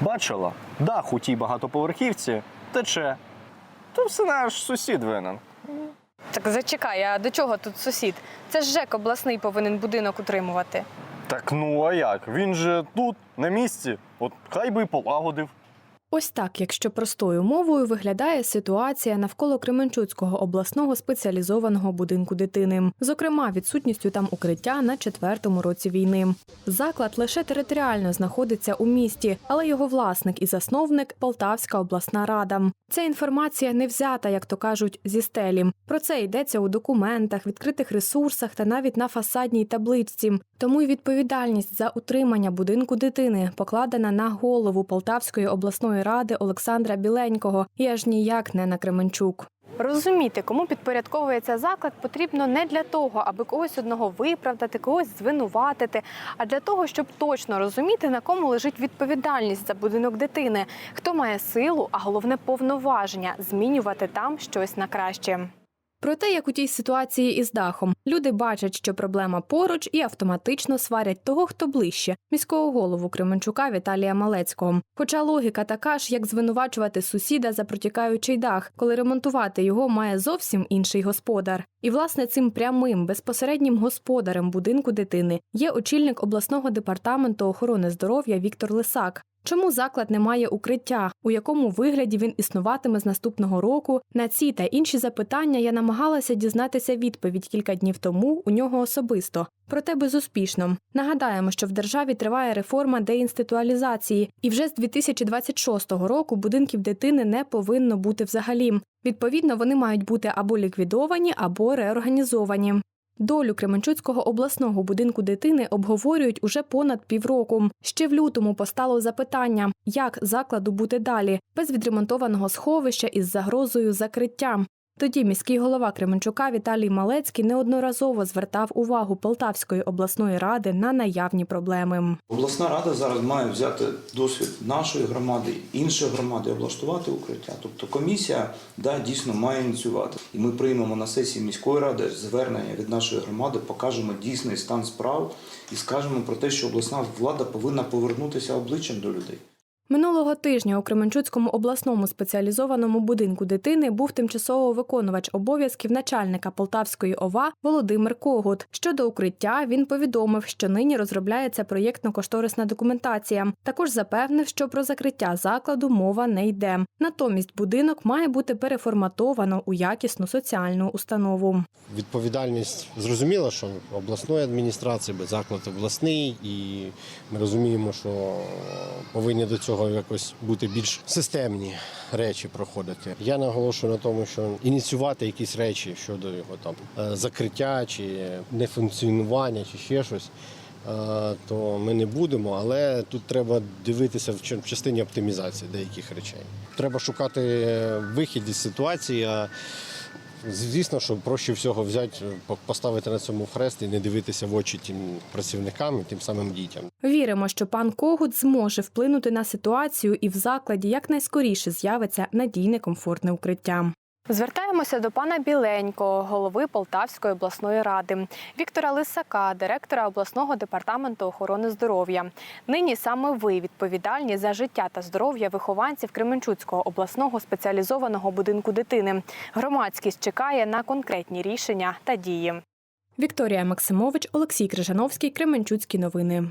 Бачила, дах у тій багатоповерхівці тече. То все наш сусід винен. Так зачекай, а до чого тут сусід? Це ж ЖЕК обласний повинен будинок утримувати. Так ну а як? Він же тут, на місці. От хай би і полагодив. Ось так, якщо простою мовою виглядає ситуація навколо Кременчуцького обласного спеціалізованого будинку дитини, зокрема відсутністю там укриття на четвертому році війни. Заклад лише територіально знаходиться у місті, але його власник і засновник Полтавська обласна рада. Ця інформація не взята, як то кажуть, зі стелі. Про це йдеться у документах, відкритих ресурсах та навіть на фасадній табличці. Тому й відповідальність за утримання будинку дитини покладена на голову Полтавської обласної ради Олександра Біленького і аж ніяк не на Кременчук. Розуміти, кому підпорядковується заклад, потрібно не для того, аби когось одного виправдати, когось звинуватити, а для того, щоб точно розуміти, на кому лежить відповідальність за будинок дитини, хто має силу, а головне повноваження змінювати там щось на краще. Про те, як у тій ситуації із дахом, люди бачать, що проблема поруч, і автоматично сварять того, хто ближче міського голову Кременчука Віталія Малецького. Хоча логіка така ж, як звинувачувати сусіда за протікаючий дах, коли ремонтувати його має зовсім інший господар. І власне цим прямим безпосереднім господарем будинку дитини є очільник обласного департаменту охорони здоров'я Віктор Лисак. Чому заклад не має укриття? У якому вигляді він існуватиме з наступного року? На ці та інші запитання я намагалася дізнатися відповідь кілька днів тому у нього особисто. Проте безуспішно. Нагадаємо, що в державі триває реформа деінституалізації, і вже з 2026 року будинків дитини не повинно бути взагалі. Відповідно, вони мають бути або ліквідовані, або реорганізовані. Долю Кременчуцького обласного будинку дитини обговорюють уже понад півроку. Ще в лютому постало запитання, як закладу бути далі, без відремонтованого сховища із загрозою закриття. Тоді міський голова Кременчука Віталій Малецький неодноразово звертав увагу Полтавської обласної ради на наявні проблеми. Обласна рада зараз має взяти досвід нашої громади, іншої громади, облаштувати укриття. Тобто комісія да, дійсно має ініціювати. І ми приймемо на сесії міської ради звернення від нашої громади, покажемо дійсний стан справ і скажемо про те, що обласна влада повинна повернутися обличчям до людей. Минулого тижня у Кременчуцькому обласному спеціалізованому будинку дитини був тимчасово виконувач обов'язків начальника Полтавської ОВА Володимир Когут. Щодо укриття він повідомив, що нині розробляється проєктно-кошторисна документація. Також запевнив, що про закриття закладу мова не йде. Натомість будинок має бути переформатовано у якісну соціальну установу. Відповідальність зрозуміла, що обласної адміністрації, заклад обласний, і ми розуміємо, що повинні до цього якось бути більш системні речі проходити. Я наголошую на тому, що ініціювати якісь речі щодо його там е, закриття чи нефункціонування, чи ще щось. е, То ми не будемо, але тут треба дивитися в ча- частині оптимізації деяких речей. Треба шукати е, вихід із ситуації. Звісно, що проще всього взяти, по- поставити на цьому хрест і не дивитися в очі тим працівникам тим самим дітям. Віримо, що пан Когут зможе вплинути на ситуацію і в закладі якнайскоріше з'явиться надійне комфортне укриття. Звертаємося до пана Біленького, голови Полтавської обласної ради, Віктора Лисака, директора обласного департаменту охорони здоров'я. Нині саме ви відповідальні за життя та здоров'я вихованців Кременчуцького обласного спеціалізованого будинку дитини. Громадськість чекає на конкретні рішення та дії. Вікторія Максимович, Олексій Крижановський, Кременчуцькі новини.